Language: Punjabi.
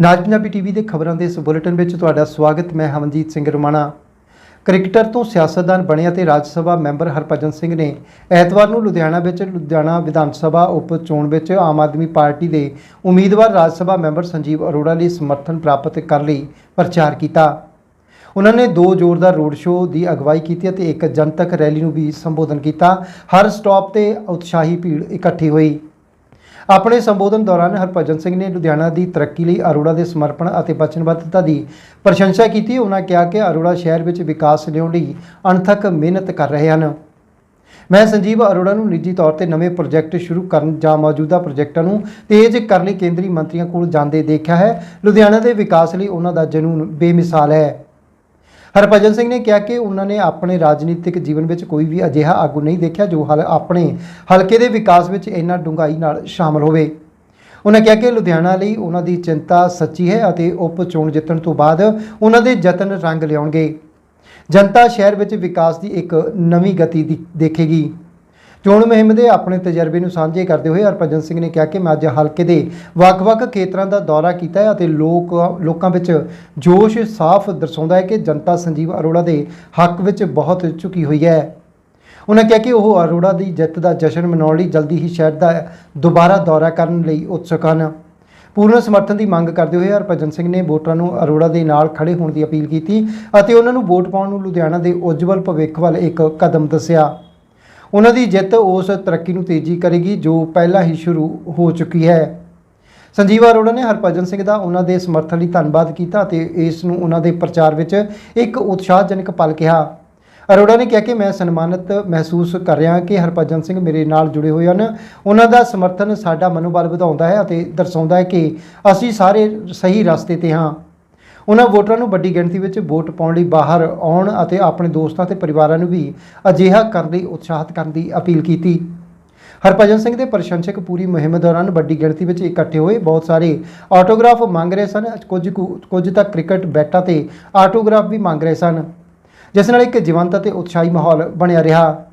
ਨਾਜ ਪੰਜਾਬੀ ਟੀਵੀ ਦੇ ਖਬਰਾਂ ਦੇ ਇਸ ਬੁਲੇਟਿਨ ਵਿੱਚ ਤੁਹਾਡਾ ਸਵਾਗਤ, ਮੈਂ ਹਮਨਜੀਤ ਸਿੰਘ ਰਮਾਣਾ। ਕ੍ਰਿਕਟਰ ਤੋਂ ਸਿਆਸਤਦਾਨ ਬਣਿਆ ਅਤੇ ਰਾਜ ਸਭਾ ਮੈਂਬਰ ਹਰਭਜਨ ਸਿੰਘ ਨੇ ਐਤਵਾਰ ਨੂੰ ਲੁਧਿਆਣਾ ਵਿੱਚ ਲੁਧਿਆਣਾ ਵਿਧਾਨ ਸਭਾ ਉਪ ਚੋਣ ਵਿੱਚ ਆਮ ਆਦਮੀ ਪਾਰਟੀ ਦੇ ਉਮੀਦਵਾਰ ਰਾਜ ਸਭਾ ਮੈਂਬਰ ਸੰਜੀਵ ਅਰੋੜਾ ਲਈ ਸਮਰਥਨ ਪ੍ਰਾਪਤ ਕਰਨ ਲਈ, ਪ੍ਰਚਾਰ ਕੀਤਾ। ਉਹਨਾਂ ਨੇ ਦੋ ਜ਼ੋਰਦਾਰ ਰੋਡ ਸ਼ੋਅ ਦੀ ਅਗਵਾਈ ਕੀਤੀ ਅਤੇ ਇੱਕ ਜਨਤਕ ਰੈਲੀ ਨੂੰ ਵੀ ਸੰਬੋਧਨ ਕੀਤਾ। ਹਰ ਸਟਾਪ ਤੇ ਉਤਸ਼ਾਹੀ ਭੀੜ ਇਕੱਠੀ ਹੋਈ। ਆਪਣੇ ਸੰਬੋਧਨ ਦੌਰਾਨ ਹਰਭਜਨ ਸਿੰਘ ਨੇ ਲੁਧਿਆਣਾ ਦੀ ਤਰੱਕੀ ਲਈ ਅਰੋੜਾ ਦੇ ਸਮਰਪਣ ਅਤੇ ਵਚਨਬੱਧਤਾ ਦੀ ਪ੍ਰਸ਼ੰਸਾ ਕੀਤੀ। ਉਹਨਾਂ ਕਿਹਾ ਕਿ ਅਰੋੜਾ ਸ਼ਹਿਰ ਵਿੱਚ ਵਿਕਾਸ ਲਿਆਉਣ ਲਈ ਅਣਥੱਕ ਮਿਹਨਤ ਕਰ ਰਹੇ ਹਨ। ਮੈਂ ਸੰਜੀਵ ਅਰੋੜਾ ਨੂੰ ਨਿੱਜੀ ਤੌਰ ਤੇ ਨਵੇਂ ਪ੍ਰੋਜੈਕਟ ਸ਼ੁਰੂ ਕਰਨ ਜਾਂ ਮੌਜੂਦਾ ਪ੍ਰੋਜੈਕਟਾਂ ਨੂੰ ਤੇਜ਼ ਕਰਨ ਲਈ ਕੇਂਦਰੀ ਮੰਤਰੀਆਂ ਕੋਲ ਜਾਂਦੇ ਦੇਖਿਆ ਹੈ। ਲੁਧਿਆਣਾ ਦੇ ਵਿਕਾਸ ਲਈ ਉਹਨਾਂ ਦਾ ਜਨੂਨ ਬੇਮਿਸਾਲ ਹੈ। ਹਰਭਜਨ ਸਿੰਘ ਨੇ ਕਿਹਾ ਕਿ ਉਹਨਾਂ ਨੇ ਆਪਣੇ ਰਾਜਨੀਤਿਕ ਜੀਵਨ ਵਿੱਚ ਕੋਈ ਵੀ ਅਜਿਹਾ ਆਗੂ ਨਹੀਂ ਦੇਖਿਆ ਜੋ ਹਲ ਆਪਣੇ ਹਲਕੇ ਦੇ ਵਿਕਾਸ ਵਿੱਚ ਇੰਨਾ ਡੂੰਘਾਈ ਨਾਲ ਸ਼ਾਮਲ ਹੋਵੇ। ਉਹਨਾਂ ਕਿਹਾ ਕਿ ਲੁਧਿਆਣਾ ਲਈ ਉਹਨਾਂ ਦੀ ਚਿੰਤਾ ਸੱਚੀ ਹੈ ਅਤੇ ਉਪ ਚੋਣ ਜਿੱਤਣ ਤੋਂ ਬਾਅਦ ਉਹਨਾਂ ਦੇ ਯਤਨ ਰੰਗ ਲਿਆਉਣਗੇ। ਜਨਤਾ ਸ਼ਹਿਰ ਵਿੱਚ ਵਿਕਾਸ ਦੀ ਇੱਕ ਨਵੀਂ ਗਤੀ ਦੀ- ਦੇਖੇਗੀ। ਚੋਣ ਮੁਹਿੰਮ ਦੇ ਆਪਣੇ ਤਜਰਬੇ ਨੂੰ ਸਾਂਝੇ ਕਰਦੇ ਹੋਏ ਹਰਭਜਨ ਸਿੰਘ ਨੇ ਕਿਹਾ ਕਿ ਮੈਂ ਅੱਜ ਹਲਕੇ ਦੇ ਵੱਖ-ਵੱਖ ਖੇਤਰਾਂ ਦਾ ਦੌਰਾ ਕੀਤਾ ਹੈ ਅਤੇ ਲੋਕ ਲੋਕਾਂ ਵਿੱਚ ਜੋਸ਼ ਸਾਫ਼ ਦਰਸਾਉਂਦਾ ਹੈ ਕਿ ਜਨਤਾ ਸੰਜੀਵ ਅਰੋੜਾ ਦੇ ਹੱਕ ਵਿੱਚ ਬਹੁਤ ਝੁਕੀ ਹੋਈ ਹੈ। ਉਹਨਾਂ ਕਿਹਾ ਕਿ ਉਹ ਅਰੋੜਾ ਦੀ ਜਿੱਤ ਦਾ ਜਸ਼ਨ ਮਨਾਉਣ ਲਈ ਜਲਦੀ ਹੀ ਸ਼ਹਿਰ ਦਾ ਦੁਬਾਰਾ ਦੌਰਾ ਕਰਨ ਲਈ ਉਤਸੁਕ ਹਨ। ਪੂਰਨ ਸਮਰਥਨ ਦੀ ਮੰਗ ਕਰਦੇ ਹੋਏ ਹਰਭਜਨ ਸਿੰਘ ਨੇ ਵੋਟਰਾਂ ਨੂੰ ਅਰੋੜਾ ਦੇ ਨਾਲ ਖੜੇ ਹੋਣ ਦੀ ਅਪੀਲ ਕੀਤੀ ਅਤੇ ਉਹਨਾਂ ਨੂੰ ਵੋਟ ਪਾਉਣ ਨੂੰ ਲੁਧਿਆਣਾ ਦੇ ਉਜਵਲ ਭਵਿੱਖ ਵੱਲ ਇੱਕ ਕਦਮ ਦੱਸਿਆ। ਉਹਨਾਂ ਦੀ ਜਿੱਤ ਉਸ ਤਰੱਕੀ ਨੂੰ ਤੇਜ਼ੀ ਕਰੇਗੀ ਜੋ ਪਹਿਲਾਂ ਹੀ ਸ਼ੁਰੂ ਹੋ ਚੁੱਕੀ ਹੈ। ਸੰਜੀਵ ਅਰੋੜਾ ਨੇ ਹਰਭਜਨ ਸਿੰਘ ਦਾ ਉਹਨਾਂ ਦੇ ਸਮਰਥਨ ਲਈ ਧੰਨਵਾਦ ਕੀਤਾ ਅਤੇ ਇਸ ਨੂੰ ਉਹਨਾਂ ਦੇ ਪ੍ਰਚਾਰ ਵਿੱਚ ਇੱਕ ਉਤਸ਼ਾਹਜਨਕ ਪਲ ਕਿਹਾ। ਅਰੋੜਾ ਨੇ ਕਿਹਾ ਕਿ ਮੈਂ ਸਨਮਾਨਿਤ ਮਹਿਸੂਸ ਕਰ ਰਿਹਾ ਕਿ ਹਰਭਜਨ ਸਿੰਘ ਮੇਰੇ ਨਾਲ ਜੁੜੇ ਹੋਏ ਹਨ। ਉਹਨਾਂ ਦਾ ਸਮਰਥਨ ਸਾਡਾ ਮਨੋਬਲ ਵਧਾਉਂਦਾ ਹੈ ਅਤੇ ਦਰਸਾਉਂਦਾ ਹੈ ਕਿ ਅਸੀਂ ਸਾਰੇ ਸਹੀ ਰਸਤੇ ਤੇ ਹਾਂ। ਉਹਨਾਂ ਵੋਟਰਾਂ ਨੂੰ ਵੱਡੀ ਗਿਣਤੀ ਵਿੱਚ ਵੋਟ ਪਾਉਣ ਲਈ ਬਾਹਰ ਆਉਣ ਅਤੇ ਆਪਣੇ ਦੋਸਤਾਂ ਤੇ ਪਰਿਵਾਰਾਂ ਨੂੰ ਵੀ ਅਜਿਹਾ ਕਰਨ ਲਈ ਉਤਸ਼ਾਹਿਤ ਕਰਨ ਦੀ ਅਪੀਲ ਕੀਤੀ। ਹਰਭਜਨ ਸਿੰਘ ਦੇ ਪ੍ਰਸ਼ੰਸਕ ਪੂਰੀ ਮੁਹਿੰਮ ਦੌਰਾਨ ਵੱਡੀ ਗਿਣਤੀ ਵਿੱਚ ਇਕੱਠੇ ਹੋਏ ਬਹੁਤ ਸਾਰੇ ਆਟੋਗ੍ਰਾਫ ਮੰਗ ਰਹੇ ਸਨ। ਕੁਝ ਕੁ- ਕੁਝ ਤਾਂ ਕ੍ਰਿਕਟ ਬੈਟਾਂ ਤੇ ਆਟੋਗ੍ਰਾਫ ਵੀ ਮੰਗ ਰਹੇ ਸਨ, ਜਿਸ ਨਾਲ ਇੱਕ ਜੀਵੰਤ ਅਤੇ ਉਤਸ਼ਾਹੀ ਮਾਹੌਲ ਬਣਿਆ ਰਿਹਾ।